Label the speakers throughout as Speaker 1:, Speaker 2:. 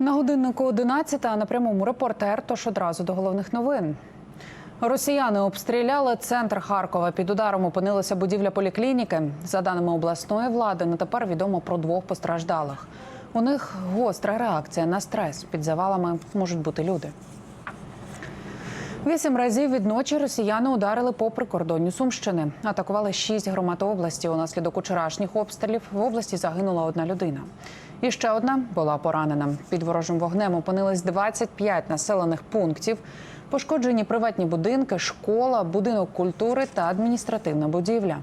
Speaker 1: На годиннику 11 на прямому репортер. Тож одразу до головних новин. Росіяни обстріляли центр Харкова. Під ударом опинилася будівля поліклініки. За даними обласної влади, на тепер відомо про двох постраждалих. У них гостра реакція на стрес. Під завалами можуть бути люди. Вісім разів відночі росіяни ударили по прикордонню Сумщини. Атакували шість громад області. Унаслідок учорашніх обстрілів в області загинула одна людина. І ще одна була поранена. Під ворожим вогнем опинились 25 населених пунктів. Пошкоджені приватні будинки, школа, будинок культури та адміністративна будівля.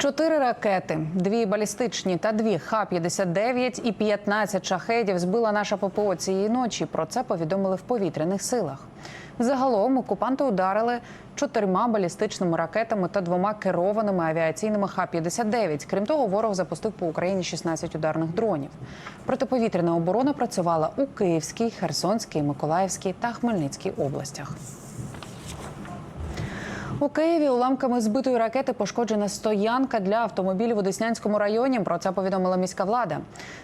Speaker 1: Чотири ракети, дві балістичні та дві Х-59 і 15 шахедів збила наша ППО цієї ночі. Про це повідомили в повітряних силах. Загалом окупанти ударили чотирма балістичними ракетами та двома керованими авіаційними Х-59. Крім того, ворог запустив по Україні 16 ударних дронів. Протиповітряна оборона працювала у Київській, Херсонській, Миколаївській та Хмельницькій областях. У Києві уламками збитої ракети пошкоджена стоянка для автомобілів у Деснянському районі. Про це повідомила міська влада.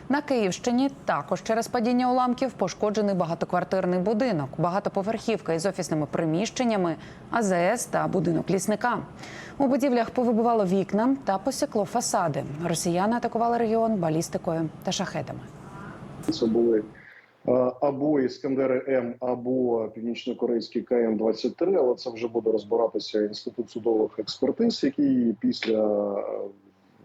Speaker 1: На Київщині також через падіння уламків пошкоджений багатоквартирний будинок, багатоповерхівка із офісними приміщеннями, АЗС та будинок лісника. У будівлях повибивало вікна та посікло фасади. Росіяни атакували регіон балістикою та шахедами.
Speaker 2: Це були або Іскандери М, або північно-корейський КМ 23 але це вже буде розбиратися інститут судових експертиз, який після е,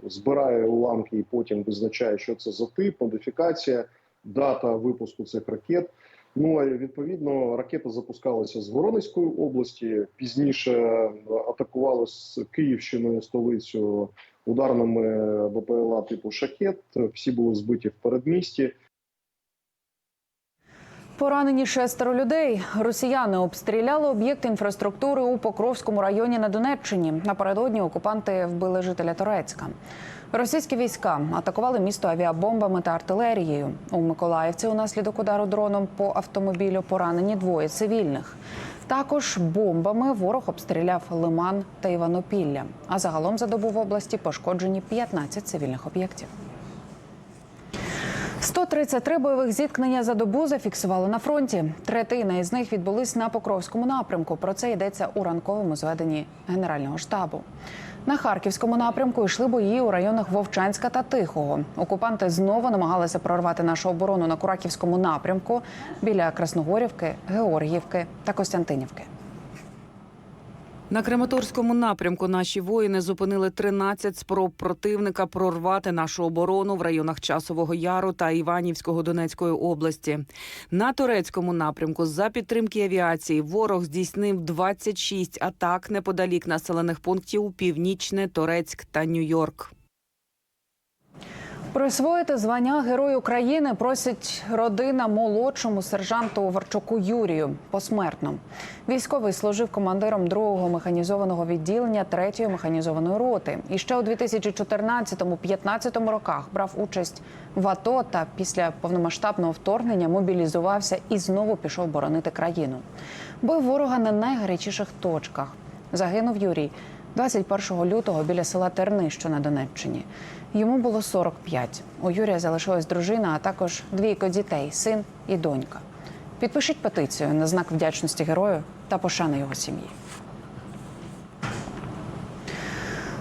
Speaker 2: збирає уламки і потім визначає, що це за тип, модифікація, дата випуску цих ракет. Ну а відповідно ракети запускалися з Воронезької області. Пізніше е, атакували з Київщиною столицю ударними БПЛА типу шахет. Всі були збиті в передмісті.
Speaker 1: Поранені шестеро людей. Росіяни обстріляли об'єкт інфраструктури у Покровському районі на Донеччині. Напередодні окупанти вбили жителя Торецька. Російські війська атакували місто авіабомбами та артилерією. У Миколаївці унаслідок удару дроном по автомобілю поранені двоє цивільних. Також бомбами ворог обстріляв Лиман та Іванопілля. А загалом за добу в області пошкоджені 15 цивільних об'єктів. 133 бойових зіткнення за добу зафіксували на фронті. Третина із них відбулись на Покровському напрямку. Про це йдеться у ранковому зведенні Генерального штабу. На харківському напрямку йшли бої у районах Вовчанська та Тихого. Окупанти знову намагалися прорвати нашу оборону на Кураківському напрямку біля Красногорівки, Георгіївки та Костянтинівки.
Speaker 3: На Краматорському напрямку наші воїни зупинили 13 спроб противника прорвати нашу оборону в районах Часового Яру та Іванівського Донецької області. На турецькому напрямку за підтримки авіації ворог здійснив 26 атак неподалік населених пунктів Північне, Торецьк та Нью-Йорк.
Speaker 1: Присвоїти звання Герой України просить родина молодшому сержанту Варчуку Юрію посмертно. Військовий служив командиром 2-го механізованого відділення 3-ї механізованої роти. І ще у 2014-15 роках брав участь в АТО та після повномасштабного вторгнення мобілізувався і знову пішов боронити країну. Бив ворога на найгарячіших точках. Загинув Юрій 21 лютого біля села Терни, що на Донеччині. Йому було 45. У Юрія залишилась дружина, а також двійко дітей, син і донька. Підпишіть петицію на знак вдячності герою та пошани його сім'ї.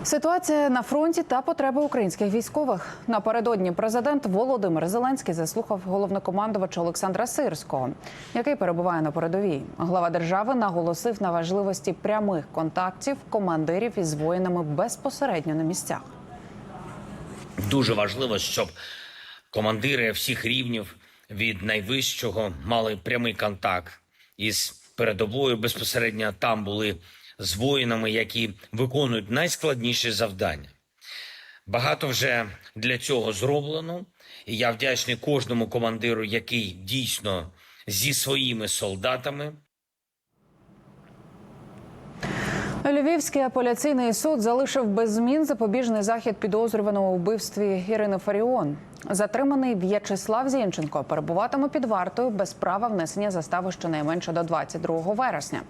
Speaker 1: Ситуація на фронті та потреби українських військових напередодні президент Володимир Зеленський заслухав головнокомандувача Олександра Сирського, який перебуває на передовій. Глава держави наголосив на важливості прямих контактів командирів із воїнами безпосередньо на місцях.
Speaker 4: Дуже важливо, щоб командири всіх рівнів від найвищого мали прямий контакт із передовою. Безпосередньо там були з воїнами, які виконують найскладніші завдання. Багато вже для цього зроблено, і я вдячний кожному командиру, який дійсно зі своїми солдатами
Speaker 1: Львівський апеляційний суд залишив без змін запобіжний захід підозрюваного у вбивстві Ірини Фаріон. Затриманий В'ячеслав Зінченко перебуватиме під вартою без права внесення застави щонайменше до 22 вересня.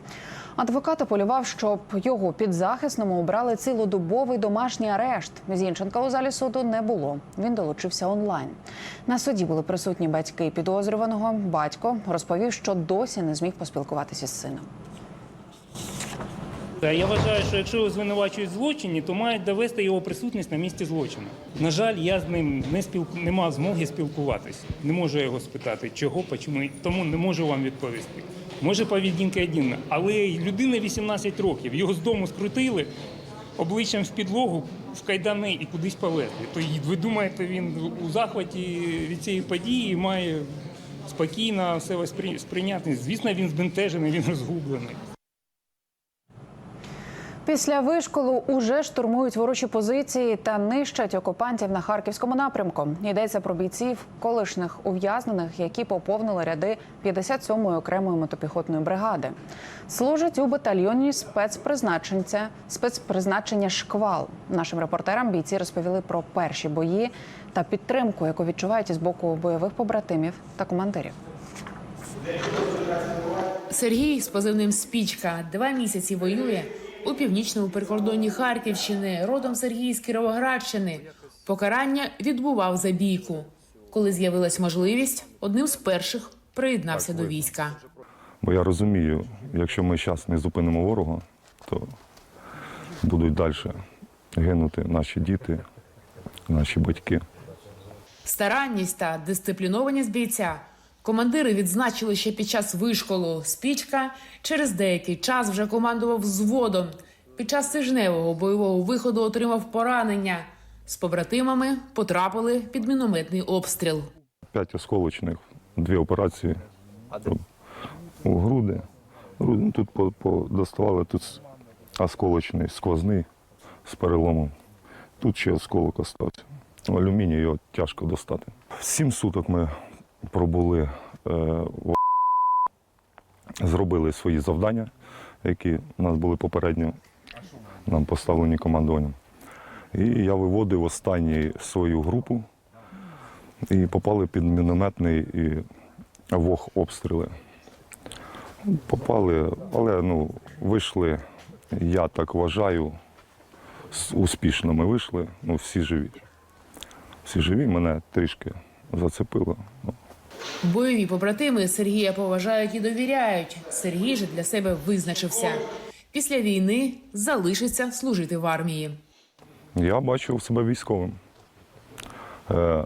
Speaker 1: Адвокат апелював, щоб його підзахисному обрали цілодобовий домашній арешт. Зінченка у залі суду не було. Він долучився онлайн. На суді були присутні батьки підозрюваного. Батько розповів, що досі не зміг поспілкуватися з сином.
Speaker 5: Я вважаю, що якщо його звинувачують в злочині, то мають довести його присутність на місці злочину. На жаль, я з ним не спіл... не мав змоги спілкуватися. Не можу його спитати, чого, чому, тому не можу вам відповісти. Може, поведінка єдина, але людина 18 років, його з дому скрутили обличчям в підлогу, в кайдани і кудись повезли. То ви думаєте, він у захваті від цієї події має спокійно все сприйняти? Звісно, він збентежений, він розгублений.
Speaker 1: Після вишколу уже штурмують ворожі позиції та нищать окупантів на харківському напрямку. Йдеться про бійців колишніх ув'язнених, які поповнили ряди 57-ї окремої мотопіхотної бригади. Служать у батальйоні спецпризначенця спецпризначення шквал. Нашим репортерам бійці розповіли про перші бої та підтримку, яку відчувають із боку бойових побратимів та командирів.
Speaker 6: Сергій з позивним Спічка два місяці воює у північному прикордонні Харківщини, родом Сергій з Кіровоградщини. Покарання відбував за бійку. Коли з'явилась можливість, одним з перших приєднався до війська.
Speaker 7: Бо я розумію, якщо ми зараз не зупинимо ворога, то будуть далі гинути наші діти, наші батьки.
Speaker 6: Старанність та дисциплінованість бійця командири відзначили ще під час вишколу. Спічка через деякий час вже командував взводом. Під час тижневого бойового виходу отримав поранення. З побратимами потрапили під мінометний обстріл.
Speaker 7: П'ять осколочних, дві операції у груди. Груди, ну, Тут подоставали, тут осколочний, сквозний з переломом. Тут ще осколок остався. Алюміній його тяжко достати. Сім суток ми пробули, е, в зробили свої завдання, які у нас були попередньо нам поставлені командуванням. І я виводив останню свою групу і попали під мінометний і вог обстріли. Попали, але ну, вийшли, я так вважаю, успішно ми вийшли, ну, всі живі. Всі живі, мене трішки зацепило.
Speaker 6: Бойові побратими Сергія поважають і довіряють. Сергій же для себе визначився. Після війни залишиться служити в армії.
Speaker 7: Я бачив себе військовим. Е,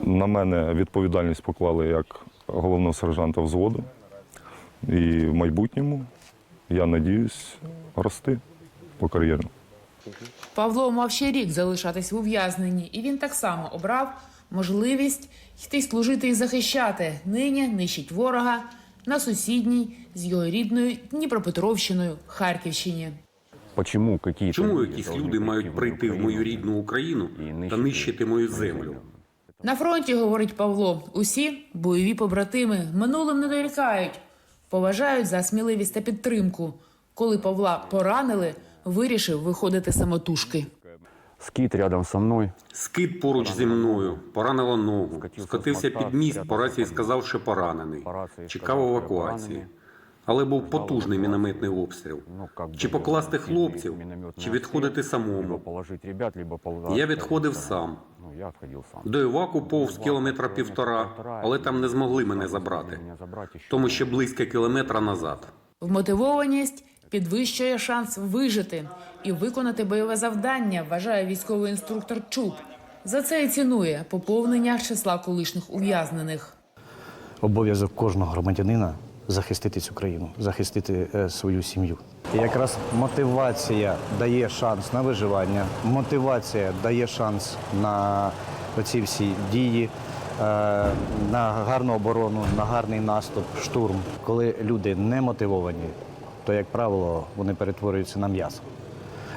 Speaker 7: на мене відповідальність поклали як головного сержанта взводу. І в майбутньому я надіюсь рости по кар'єрі.
Speaker 6: Павло мав ще рік залишатись в ув'язненні, і він так само обрав можливість йти служити і захищати. Нині нищить ворога на сусідній з його рідною Дніпропетровщиною Харківщині.
Speaker 8: Почему какие
Speaker 9: Чому якісь люди мають прийти в мою рідну Україну та нищити мою землю?
Speaker 6: На фронті говорить Павло. Усі бойові побратими минулим не дорікають, поважають за сміливість та підтримку. Коли Павла поранили, вирішив виходити самотужки.
Speaker 8: Скит рядом со мной.
Speaker 9: Скид поруч зі мною, поранило ногу. Скотився під міст, по рації сказав, що поранений. Чекав евакуації. Але був потужний мінометний обстріл.
Speaker 8: Ну, как
Speaker 9: Чи
Speaker 8: бы,
Speaker 9: покласти
Speaker 8: сильный
Speaker 9: хлопців,
Speaker 8: минометный
Speaker 9: чи відходити
Speaker 8: обстрел,
Speaker 9: самому.
Speaker 8: Либо положить ребят, либо положить
Speaker 9: Я відходив сам.
Speaker 8: Ну, я отходил сам.
Speaker 9: До Іваку повз кілометра півтора, але там не змогли мене забрати.
Speaker 8: Меня забрать еще.
Speaker 9: Тому ще близько кілометра назад.
Speaker 6: Вмотивованість підвищує шанс вижити і виконати бойове завдання, вважає військовий інструктор Чуб. За це і цінує поповнення числа колишніх ув'язнених.
Speaker 10: обов'язок кожного громадянина захистити цю країну, захистити е, свою сім'ю. І якраз мотивація дає шанс на виживання, мотивація дає шанс на оці всі дії, е, на гарну оборону, на гарний наступ, штурм. Коли люди не мотивовані, то, як правило, вони перетворюються на м'ясо.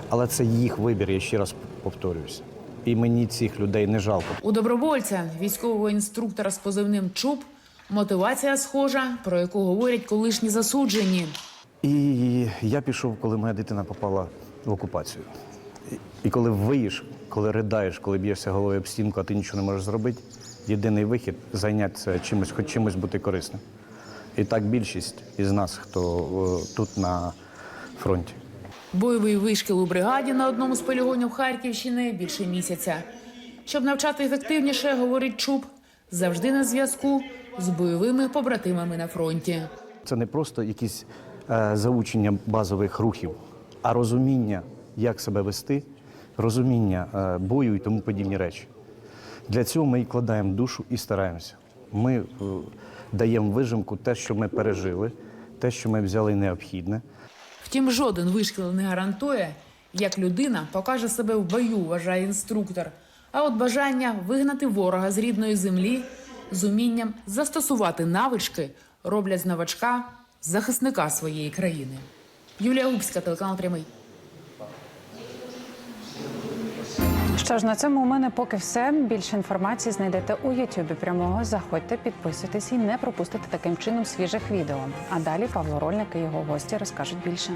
Speaker 10: Але це їх вибір, я ще раз повторююся. І мені цих людей не жалко.
Speaker 6: У добровольця, військового інструктора з позивним Чуб, мотивація схожа, про яку говорять колишні засуджені.
Speaker 10: І я пішов, коли моя дитина попала в окупацію. І- коли виїш, коли придаєш, коли б'єшся головою об стінку, а ти нічого не можеш зробити, єдиний вихід зайнятися чимось, хоч чимось бути корисним. І так більшість із нас, хто е, тут на фронті.
Speaker 6: Бойовий вишкіл у бригаді на одному з полігонів Харківщини більше місяця. Щоб навчати ефективніше, говорить Чуб, завжди на зв'язку з бойовими побратимами на фронті.
Speaker 10: Це не просто якісь е, заучення базових рухів, а розуміння, як себе вести, розуміння е, бою і тому подібні речі. Для цього ми і кладаємо душу і стараємося. Ми е, даємо вижимку те, що ми пережили, те, що ми взяли необхідне.
Speaker 6: Втім, жоден вишкіл не гарантує, як людина покаже себе в бою, вважає інструктор. А от бажання вигнати ворога з рідної землі з умінням застосувати навички роблять з новачка захисника своєї країни. Юлія Губська, телеканал Прямий.
Speaker 1: Що ж, на цьому у мене поки все. Більше інформації знайдете у Ютубі прямого. Заходьте, підписуйтесь і не пропустите таким чином свіжих відео. А далі Павло Рольник і його гості розкажуть більше.